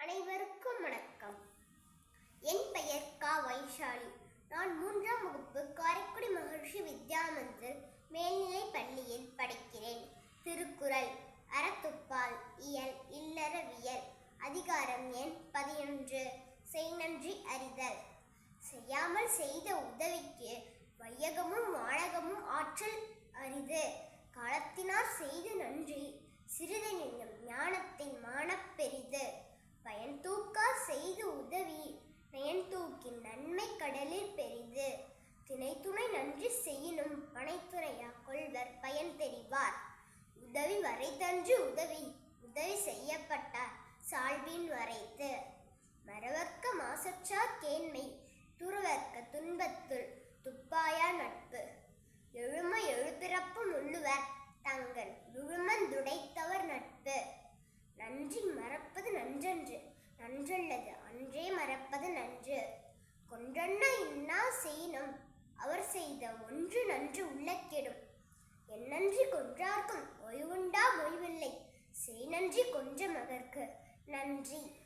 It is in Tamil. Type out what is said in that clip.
அனைவருக்கும் வணக்கம். என் பெயர் கா. வைஷாலி. நான் மூன்றாம் வகுப்பு காரைக்குடி மகர்ஷி வித்யாமந்திர் மேல்நிலைப் பள்ளியில் படிக்கிறேன். திருக்குறள் அறத்துப்பால் இயல் இல்லறவியல் அதிகாரம் எண் பதினொன்று. செய் நன்றி அறிதல். செய்யாமல் செய்த உதவிக்கு வையகமும் வானகமும் ஆற்றல் அரிது. காலத்தினார் செய்த நன்றி சிறிதெனினும் ஞானத்தை மானப் பெரிது பயன் தூக்கா செய்து உதவி நயன் தூக்கின் நன்மை கடலில் பெரிது. திணை துணை நன்றி செய்யினும் பனைத்துணையா கொள்வர் பயன் தெரிவார். உதவி வரைத்தன்று உதவி உதவி செய்யப்பட்டார் சால்வின் வரைத்து. மரவர்க்க மாசற்றார் கேண்மை துருவர்க்க துன்பத்துள் துப்பாயா நட்பு. எழும எழுபிறப்பு முள்ளுவர் தங்கள் விழுமந்துடைத்தவர் நட்பு. நன்றி மறப்பது நன்றன்று நன்றல்லது அன்றே இன்னா செய்யினும். அவர் செய்த ஒன்று நன்று உள்ளக்கெடும். என்னன்றி கொன்றார்க்கும் ஓய்வுண்டா ஓய்வில்லை. செய் நன்றி கொன்ற மகர்க்கு நன்றி.